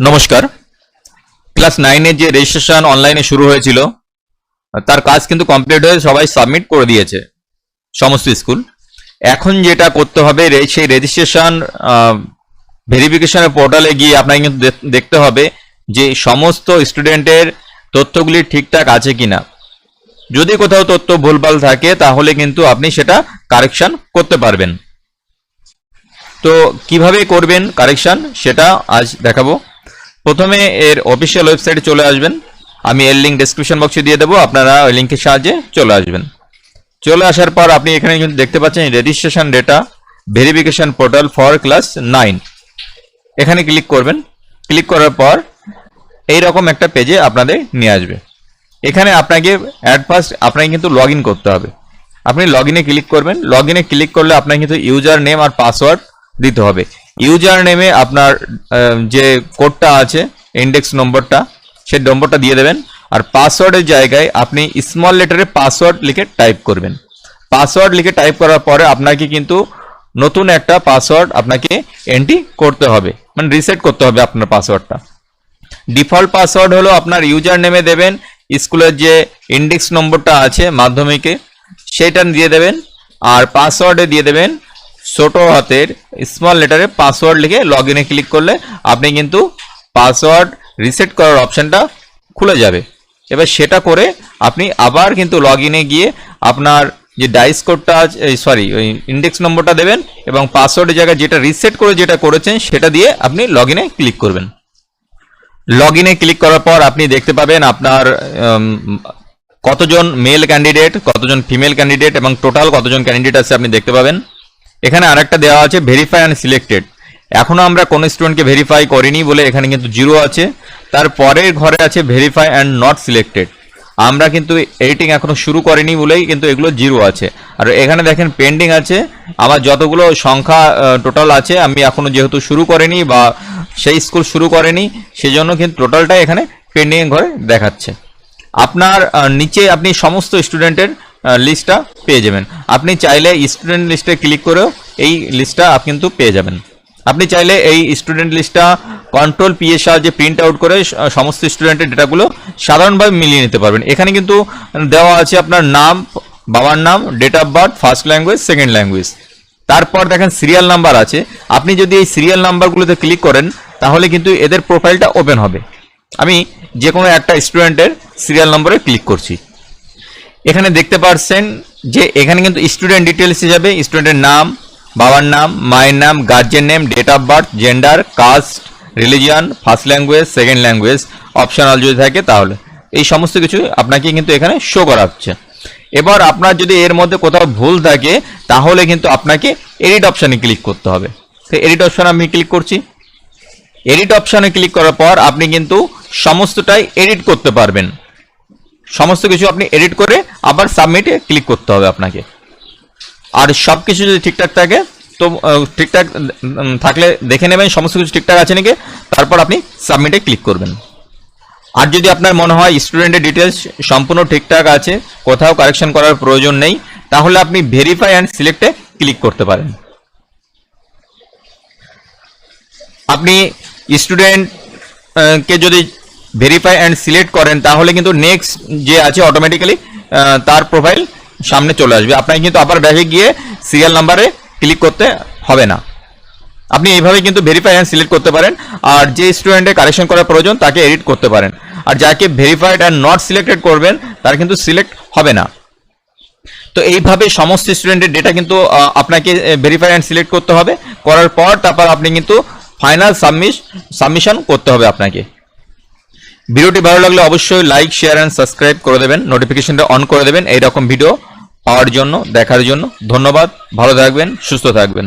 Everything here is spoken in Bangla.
নমস্কার। ক্লাস নাইনের যে রেজিস্ট্রেশন অনলাইনে শুরু হয়েছিল, তার কাজ কিন্তু কমপ্লিট হয়ে সবাই সাবমিট করে দিয়েছে, সমস্ত স্কুল। এখন যেটা করতে হবে সেই রেজিস্ট্রেশন ভেরিফিকেশনের পোর্টালে গিয়ে আপনাকে কিন্তু দেখ- দেখতে হবে যে সমস্ত স্টুডেন্টের তথ্যগুলি ঠিকঠাক আছে কিনা। যদি কোথাও তথ্য ভুলভাল থাকে, তাহলে কিন্তু আপনি সেটা কারেকশন করতে পারবেন। তো কীভাবে করবেন কারেকশন সেটা আজ দেখাবো। প্রথমে এর অফিসিয়াল ওয়েবসাইটে চলে আসবেন। আমি এর লিঙ্ক ডেসক্রিপশন বক্সে দিয়ে দেবো, আপনারা ওই লিঙ্কের সাহায্যে চলে আসবেন। চলে আসার পর আপনি এখানে কিন্তু দেখতে পাচ্ছেন registration data verification portal for class nine এখানে ক্লিক করবেন। ক্লিক করার পর এই রকম একটা পেজে আপনাদের নিয়ে আসবে। এখানে আপনাকে অ্যাট ফার্স্ট আপনাকে কিন্তু লগ করতে হবে। আপনি লগ ক্লিক করবেন। লগ ক্লিক করলে আপনাকে কিন্তু ইউজার নেম আর পাসওয়ার্ড দিতে হবে। ইউজার নেমে আপনার যে কোডটা আছে ইন্ডেক্স নম্বরটা সেই নম্বরটা দিয়ে দেবেন। আর পাসওয়ার্ডের জায়গায় আপনি স্মল লেটারে পাসওয়ার্ড লিখে টাইপ করবেন। পাসওয়ার্ড লিখে টাইপ করার পরে আপনাকে কিন্তু নতুন একটা পাসওয়ার্ড আপনাকে এন্ট্রি করতে হবে। মানে রিসেট করতে হবে আপনার পাসওয়ার্ডটা ডিফল্ট পাসওয়ার্ড হলো আপনার ইউজার নেমে দেবেন, স্কুলের যে ইন্ডেক্স নম্বরটা আছে মাধ্যমিকে, সেটা দিয়ে দেবেন। আর পাসওয়ার্ডে দিয়ে দেবেন ছোট হাতের স্মল লেটারে পাসওয়ার্ড লিখে লগ ইনে ক্লিক করলে আপনি কিন্তু পাসওয়ার্ড রিসেট করার অপশনটা খুলে যাবে। এবার সেটা করে আপনি আবার কিন্তু লগ ইনে গিয়ে আপনার যে ডাইস কোডটা সরি ওই ইন্ডেক্স নম্বরটা দেবেন এবং পাসওয়ার্ডের জায়গায় যেটা রিসেট করে যেটা করেছেন সেটা দিয়ে আপনি লগ ইনে ক্লিক করবেন। লগ ইনে ক্লিক করার পর আপনি দেখতে পাবেন আপনার কতজন মেল ক্যান্ডিডেট কতজন ফিমেল ক্যান্ডিডেট এবং টোটাল কতজন ক্যান্ডিডেট আছে আপনি দেখতে পাবেন। এখানে আরেকটা দেওয়া আছে ভেরিফাই অ্যান্ড সিলেক্টেড এখনও আমরা কোনো স্টুডেন্টকে ভেরিফাই করিনি বলে এখানে কিন্তু জিরো আছে। তারপরের ঘরে আছে ভেরিফাই অ্যান্ড নট সিলেক্টেড আমরা কিন্তু এডিটিং এখনও শুরু করিনি বলেই কিন্তু এগুলো জিরো আছে। আর এখানে দেখেন পেন্ডিং আছে। আমার যতগুলো সংখ্যা টোটাল আছে, আমি এখনও যেহেতু শুরু করিনি বা সেই স্কুল শুরু করেনি, সেজন্য কিন্তু টোটালটাই এখানে পেন্ডিং ঘরে দেখাচ্ছে। আপনার নিচে আপনি সমস্ত স্টুডেন্টের লিস্টটা পেয়ে যাবেন। আপনি চাইলে স্টুডেন্ট লিস্টে ক্লিক করেও এই লিস্টটা আপনি কিন্তু পেয়ে যাবেন। আপনি চাইলে এই স্টুডেন্ট লিস্টটা কন্ট্রোল পি এর সাহায্যে প্রিন্ট আউট করে সমস্ত স্টুডেন্টের ডেটাগুলো সাধারণভাবে মিলিয়ে নিতে পারবেন। এখানে কিন্তু দেওয়া আছে আপনার নাম, বাবার নাম date of birth first language second language তারপর দেখেন সিরিয়াল নাম্বার আছে। আপনি যদি এই সিরিয়াল নাম্বারগুলোতে ক্লিক করেন, তাহলে কিন্তু এদের প্রোফাইলটা ওপেন হবে। আমি যে কোনো একটা স্টুডেন্টের সিরিয়াল নম্বরে ক্লিক করছি। এখানে দেখতে পারছেন যে এখানে কিন্তু স্টুডেন্ট ডিটেলস হিসাবে স্টুডেন্টের নাম, বাবার নাম, মায়ের নাম guardian name date of birth gender caste religion first language second language optional যদি থাকে তাহলে। এই সমস্ত কিছু আপনাকে কিন্তু এখানে শো করা হচ্ছে এবার আপনার যদি এর মধ্যে কোথাও ভুল থাকে, তাহলে কিন্তু আপনাকে এডিট অপশানে ক্লিক করতে হবে। তো এডিট অপশানে আমি ক্লিক করছি। এডিট অপশানে ক্লিক করার পর আপনি কিন্তু সমস্তটাই এডিট করতে পারবেন। সমস্ত কিছু আপনি এডিট করে আবার সাবমিটে ক্লিক করতে হবে আপনাকে। আর সব কিছু যদি ঠিকঠাক থাকে, তো ঠিকঠাক থাকলে দেখে নেবেন সমস্ত কিছু ঠিকঠাক আছে নাকি, তারপর আপনি সাবমিটে ক্লিক করবেন। আর যদি আপনার মনে হয় স্টুডেন্টের ডিটেলস সম্পূর্ণ ঠিকঠাক আছে, কোথাও কারেকশন করার প্রয়োজন নেই, তাহলে আপনি ভেরিফাই অ্যান্ড সিলেক্টে ক্লিক করতে পারেন। আপনি স্টুডেন্ট কে যদি ভেরিফাই অ্যান্ড সিলেক্ট করেন, তাহলে কিন্তু নেক্সট যে আছে অটোমেটিক্যালি তার প্রোফাইল সামনে চলে আসবে। আপনাকে কিন্তু আবার ব্যাগে গিয়ে সিরিয়াল নাম্বারে ক্লিক করতে হবে না। আপনি এইভাবে কিন্তু ভেরিফাই অ্যান্ড সিলেক্ট করতে পারেন, আর যে স্টুডেন্টের কারেকশন করার প্রয়োজন, তাকে এডিট করতে পারেন। আর যাকে ভেরিফাইড অ্যান্ড নট সিলেক্টেড করবেন, তার কিন্তু সিলেক্ট হবে না। তো এইভাবে সমস্ত স্টুডেন্টের ডেটা কিন্তু আপনাকে ভেরিফাই অ্যান্ড সিলেক্ট করতে হবে। করার পর তারপর আপনি কিন্তু ফাইনাল সাবমিশ সাবমিশন করতে হবে আপনাকে। ভিডিওটি ভালো লাগলে অবশ্যই লাইক শেয়ার অ্যান্ড সাবস্ক্রাইব করে দেবেন। নোটিফিকেশনটা অন করে দেবেন। এইরকম ভিডিও পাওয়ার জন্য, দেখার জন্য। ধন্যবাদ। ভালো থাকবেন, সুস্থ থাকবেন।